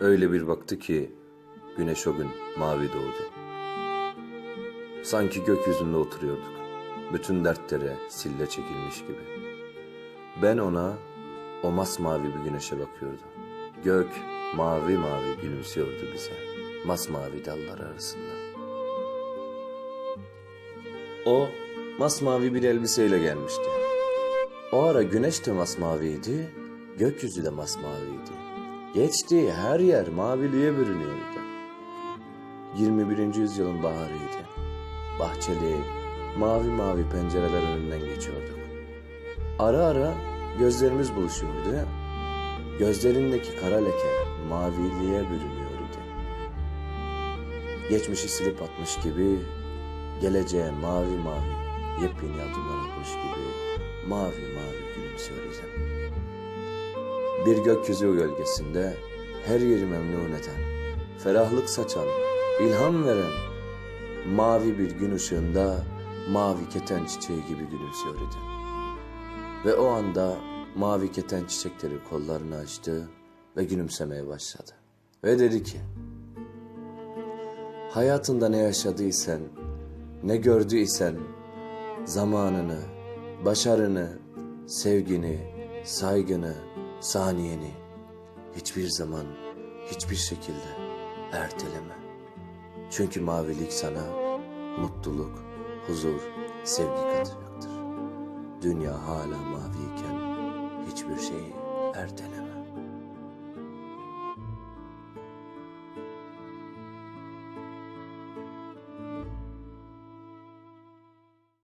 Öyle bir baktı ki güneş o gün mavi doğdu. Sanki gökyüzünde oturuyorduk. Bütün dertlere sille çekilmiş gibi. Ben ona o masmavi bir güneşe bakıyordum. Gök mavi mavi gülümsüyordu bize. Masmavi dallar arasında. O masmavi bir elbiseyle gelmişti. O ara güneş de masmaviydi, gökyüzü de masmaviydi. Geçtiği her yer maviliğe bürünüyordu. 21. yüzyılın baharıydı. Bahçeli, mavi mavi pencereler önünden geçiyorduk. Ara ara gözlerimiz buluşuyordu. Gözlerindeki kara leke maviliğe bürünüyordu. Geçmişi silip atmış gibi, geleceğe mavi mavi yepyeni adımlar atmış gibi mavi mavi gülümsüyor idim. Bir gökyüzü gölgesinde her yeri memnun eden, ferahlık saçan, ilham veren, mavi bir gün ışığında mavi keten çiçeği gibi gülümsüyor idim. Ve o anda mavi keten çiçekleri kollarını açtı ve gülümsemeye başladı. Ve dedi ki, hayatında ne yaşadıysan, ne gördüysen, zamanını, başarını, sevgini, saygını, saniyeni hiçbir zaman, hiçbir şekilde erteleme. Çünkü mavilik sana mutluluk, huzur, sevgi katacaktır. Dünya hala maviyken hiçbir şeyi erteleme.